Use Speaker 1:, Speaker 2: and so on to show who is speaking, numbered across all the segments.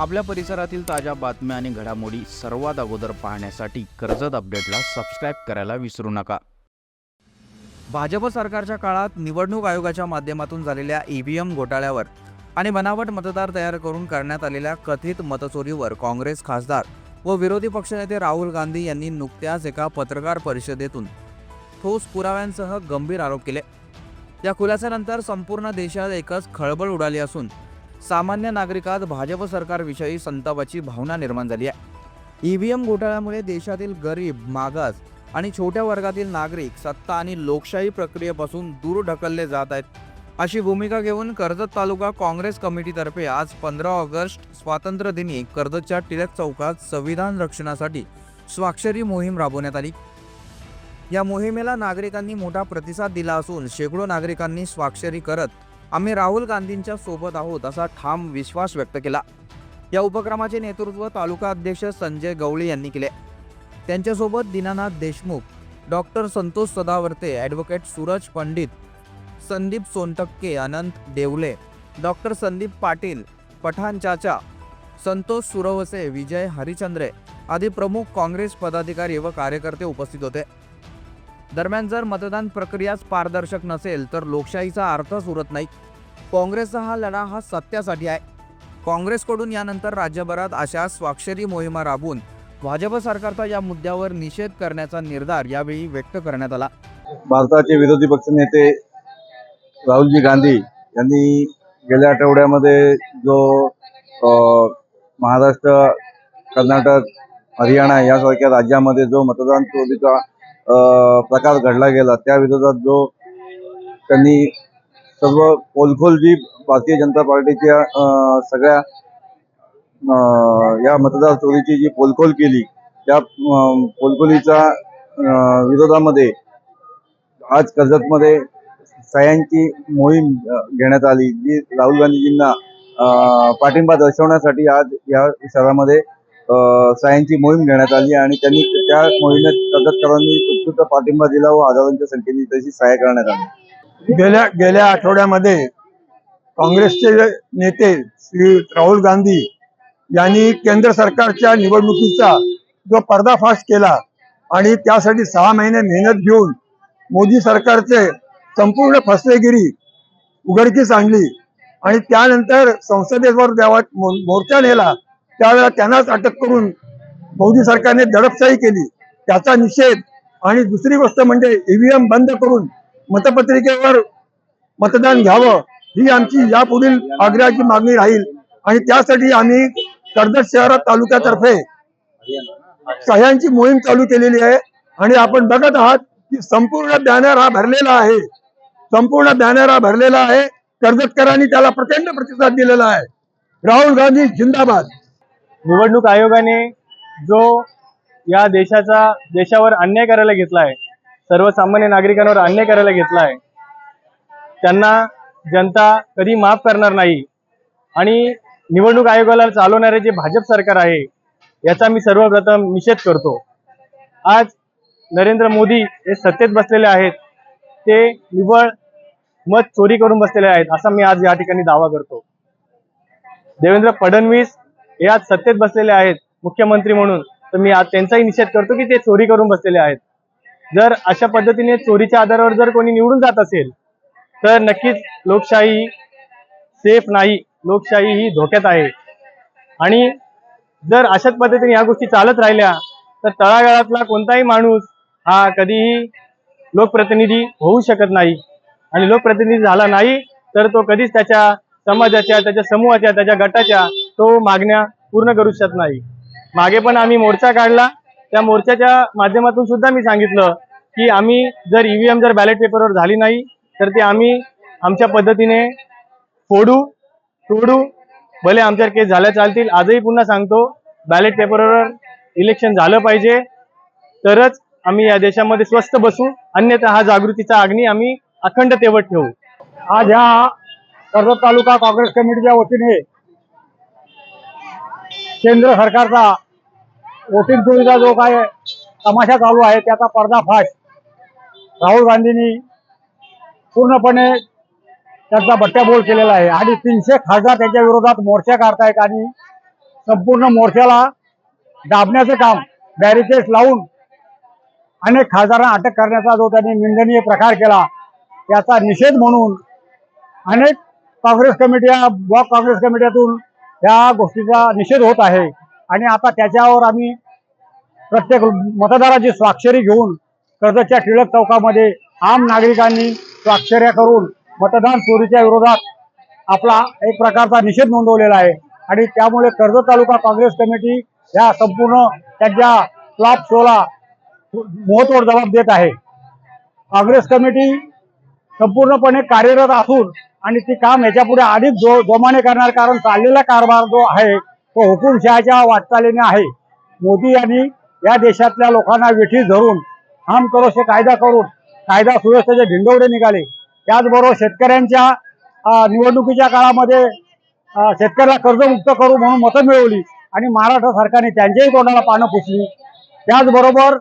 Speaker 1: आपल्या परिसरातील ताज्या बातम्या आणि घडामोडी सर्वात अगोदर पाहण्यासाठी कर्जत अपडेटला सबस्क्राईब करायला विसरू नका. भाजप सरकारच्या काळात निवडणूक आयोगाच्या माध्यमातून झालेल्या ईव्हीएम घोटाळ्यावर आणि बनावट मतदार तयार करून करण्यात आलेल्या कथित मतचोरीवर काँग्रेस खासदार व विरोधी पक्षनेते राहुल गांधी यांनी नुकत्याच एका पत्रकार परिषदेतून ठोस पुराव्यांसह गंभीर आरोप केले. या खुलासानंतर संपूर्ण देशात एकच खळबळ उडाली असून सामान्य नागरिकात भाजप सरकारविषयी संतापाची भावना निर्माण झाली आहे. ईव्हीएम घोटाळ्यामुळे देशातील गरीब मागास आणि छोट्या वर्गातील नागरिक सत्ता आणि लोकशाही प्रक्रियेपासून दूर ढकलले जात आहेत. अशी भूमिका घेऊन कर्जत तालुका काँग्रेस कमिटीतर्फे आज पंधरा ऑगस्ट स्वातंत्र्य दिनी कर्जतच्या टिळक चौकात संविधान रक्षणासाठी स्वाक्षरी मोहीम राबवण्यात आली. या मोहिमेला नागरिकांनी मोठा प्रतिसाद दिला असून शेकडो नागरिकांनी स्वाक्षरी करत आम्ही राहुल गांधींच्या सोबत आहोत असा ठाम विश्वास व्यक्त केला. या उपक्रमाचे नेतृत्व तालुका अध्यक्ष संजय गवळी यांनी केले. त्यांच्यासोबत Dinanath Deshmukh doctor Santosh Sadavarte advocate Suraj Pandit Sandeep Sontakke Anant Devale doctor Sandeep Patil Pathan चाचा संतोष सुरवसे विजय हरिचंद्रे आदी प्रमुख काँग्रेस पदाधिकारी व कार्यकर्ते उपस्थित होते. दरम्यान जर मतदान प्रक्रियाच पारदर्शक नसेल तर लोकशाहीचा अर्थच उरत नाही. काँग्रेसचा हा लढा हा सत्यासाठी आहे. काँग्रेसकडून यानंतर राज्यभरात अशा स्वाक्षरी मोहिमा राबवून भाजप सरकारचा या मुद्द्यावर निषेध करण्याचा निर्धार यावेळी व्यक्त करण्यात आला.
Speaker 2: भारताचे विरोधी पक्षनेते राहुलजी गांधी यांनी गेल्या आठवड्यामध्ये जो महाराष्ट्र कर्नाटक हरियाणा यासारख्या राज्यामध्ये जो मतदान चोरीचा प्रकार घडला गेला त्या विरोधात जो त्यांनी सर्व पोलखोल जी भारतीय जनता पार्टीच्या सगळ्या या मतदार चोरीची जी पोलखोल केली त्या पोलखोलीच्या विरोधामध्ये आज कर्जतमध्ये सह्यांची मोहीम घेण्यात आली जी राहुल गांधीजींना पाठिंबा दर्शवण्यासाठी आज या शहरामध्ये सायांची मोहीम घेण्यात आली आणि त्यांनी त्या मोहिमेत कर्जतकरांनी उत्स्फूर्त पाठिंबा दिला व हजारोंच्या संख्येने त्याची सहाय्य करण्यात आली.
Speaker 3: गेल्या गेल्या आठवड्यामध्ये काँग्रेसचे नेते श्री राहुल गांधी यांनी केंद्र सरकारच्या निवडणुकीचा जो पर्दाफाश केला आणि त्यासाठी सहा महिने मेहनत घेऊन मोदी सरकारचे संपूर्ण फसवेगिरी उघडकीस आणली आणि त्यानंतर संसदेवर जेव्हा मो- मोर्चा नेला. त्यावेळेला त्यांनाच अटक करून मोदी सरकारने दडपशाही केली. त्याचा निषेध. आणि दुसरी गोष्ट म्हणजे ईव्हीएम बंद करून मतपत्रिकेवर मतदान घ्यावं ही आमची यापुढील आग्रहाची मागणी राहील. आणि त्यासाठी आम्ही कर्जत शहरात तालुक्यातर्फे सह्यांची मोहीम चालू केलेली आहे. आणि आपण बघत आहात की संपूर्ण बॅनर हा भरलेला आहे. संपूर्ण बॅनर हा भरलेला आहे. कर्जतकरांनी त्याला प्रचंड प्रतिसाद दिलेला आहे. राहुल गांधी जिंदाबाद.
Speaker 4: निवडणूक आयोगाने जो या देशाचा देशावर अन्याय करायला घेतला आहे सर्वसामान्य नागरिकांवर अन्याय करायला घेतला आहे त्यांना जनता कधी माफ करणार नाही आणि निवडणूक आयोगाला चालवणारे जे भाजप सरकार आहे याचा मी सर्वप्रथम निषेध करतो. आज नरेंद्र मोदी हे सत्तेत बसलेले आहेत ते निव्वळ मत चोरी करून बसलेले आहेत असा मी आज या ठिकाणी दावा करतो. देवेंद्र फडणवीस हे आज सत्तेत बसलेले आहेत मुख्यमंत्री म्हणून. तर मी आज त्यांचाही निषेध करतो की ते चोरी करून बसलेले आहेत. जर अशा पद्धतीने चोरीच्या आधारावर जर कोणी निवडून जात असेल तर नक्कीच लोकशाही सेफ नाही. लोकशाही ही धोक्यात आहे. आणि जर अशाच पद्धतीने या गोष्टी चालत राहिल्या तर तळागाळातला कोणताही माणूस हा कधीही लोकप्रतिनिधी होऊ शकत नाही. आणि लोकप्रतिनिधी झाला नाही तर तो कधीच त्याच्या समाजाच्या त्याच्या समूहाच्या त्याच्या गटाच्या तो मागण्या पूर्ण करू शकत नाही. मागे पण आम्ही मोर्चा काढला. त्या मोर्चाच्या माध्यमातून सुद्धा मी सांगितलं की आम्ही जर ईव्हीएम जर बॅलेट पेपरवर झाली नाही तर ते आम्ही आमच्या पद्धतीने फोडू तोडू. भले आमच्यावर केस झाल्या चालतील. आजही पुन्हा सांगतो बॅलेट पेपरवर इलेक्शन झालं पाहिजे. तरच आम्ही या देशामध्ये स्वस्त बसू. अन्यथा हा जागृतीचा अग्नी आम्ही अखंड तेवत ठेवू.
Speaker 3: आज ह्या कर्जत तालुका काँग्रेस कमिटीच्या वतीने केंद्र सरकारचा वोटिंग चोरीचा जो काय तमाशा चालू आहे त्याचा पर्दाफाश राहुल गांधींनी पूर्णपणे त्यांचा बट्ट्याबोल केलेला आहे. आणि तीनशे खासदार त्याच्या विरोधात मोर्चा काढतायत आणि संपूर्ण मोर्चाला दाबण्याचं काम बॅरिकेड्स लावून अनेक खासदारांना अटक करण्याचा जो त्यांनी निंदनीय प्रकार केला त्याचा निषेध म्हणून अनेक काँग्रेस कमिट्या ब्लॉक काँग्रेस कमिट्यातून या गोष्टीचा निषेध होत आहे. आणि आता त्याच्यावर आम्ही प्रत्येक मतदाराची स्वाक्षरी घेऊन कर्जतच्या टिळक चौकामध्ये आम नागरिकांनी स्वाक्षऱ्या करून मतदान चोरीच्या विरोधात आपला एक प्रकारचा निषेध नोंदवलेला आहे. आणि त्यामुळे कर्जत तालुका काँग्रेस कमिटी या संपूर्ण त्यांच्या फ्लॉप शोला महत्त्व जबाब देत आहे. काँग्रेस कमिटी संपूर्णपणे कार्यरत असून आणि ती काम याच्यापुढे अधिक जो जोमाने करणार कारण चाललेला कारभार जो आहे तो हुकुमशहाच्या वाटचालीने आहे. मोदी यांनी या देशातल्या लोकांना विठी धरून हम करो से कायदा करून कायदा सुव्यवस्थेचे ढिंडोरे निघाले. त्याचबरोबर शेतकऱ्यांच्या निवडणुकीच्या काळामध्ये शेतकऱ्याला कर्जमुक्त करू म्हणून मतं मिळवली आणि महाराष्ट्र सरकारने त्यांच्याही तोंडाला पानं पुसली. त्याचबरोबर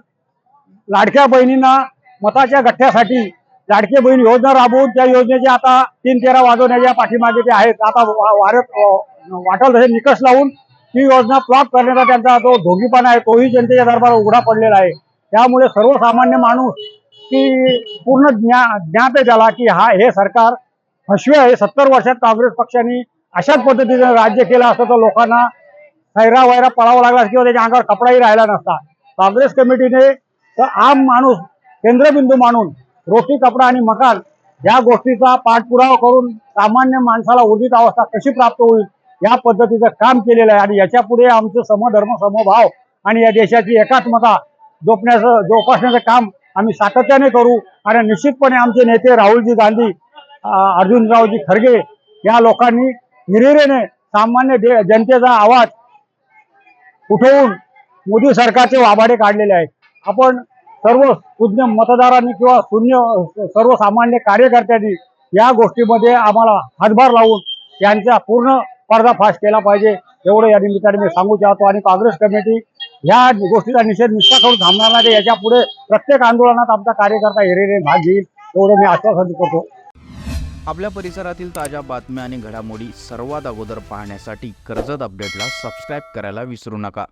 Speaker 3: लाडक्या बहिणींना मताच्या गठ्ठ्यासाठी लाडके बहीण योजना राबवून त्या योजनेचे आता तीन तेरा वाजवण्याच्या पाठीमागे ते आहेत आता वारत तसे निकष लावून ती योजना फ्लॉप करण्याचा त्यांचा जो धोगीपणा आहे तोही जनतेच्या दरबार उघडा पडलेला आहे. त्यामुळे सर्वसामान्य माणूस की पूर्ण ज्ञा ज्ञात आहे त्याला की हा हे सरकार फसवे आहे. सत्तर वर्षात काँग्रेस पक्षाने अशाच पद्धतीने राज्य केलं असतं तर लोकांना सैरा वैरा पळावा लागला किंवा त्याच्या अंगावर कपडाही राहिला नसता. काँग्रेस कमिटीने तर आम माणूस केंद्रबिंदू मानून रोटी कपडा आणि मकान या गोष्टीचा पाठपुरावा करून सामान्य माणसाला उदित अवस्था कशी प्राप्त होईल या पद्धतीचं काम केलेलं आहे. आणि याच्यापुढे आमचं समधर्म समभाव आणि या देशाची एकात्मता जोपण्याचं जोपासण्याचं काम आम्ही सातत्याने करू. आणि निश्चितपणे आमचे नेते राहुलजी गांधी अर्जुनरावजी खरगे या लोकांनी हिरिरीने सामान्य दे- जनतेचा आवाज उठवून मोदी सरकारचे वाभाडे काढलेले आहेत. आपण सर्व शून्य मतदारांनी किंवा शून्य सर्वसामान्य कार्यकर्त्यांनी या गोष्टीमध्ये आम्हाला हातभार लावून यांचा पूर्ण पर्दाफाश केला पाहिजे. एवढं या निमित्ताने मी सांगू चाहतो आणि काँग्रेस कमिटी ह्या गोष्टीचा निषेध निष्ठा करून थांबणार नाही. याच्यापुढे प्रत्येक आंदोलनात आमचा कार्यकर्ता हिरेने भाग घेईल एवढं मी आश्वासन करतो
Speaker 1: आपल्या परिसरातील ताज्या बातम्या आणि घडामोडी सर्वात अगोदर पाहण्यासाठी कर्जत अपडेटला सबस्क्राईब करायला विसरू नका.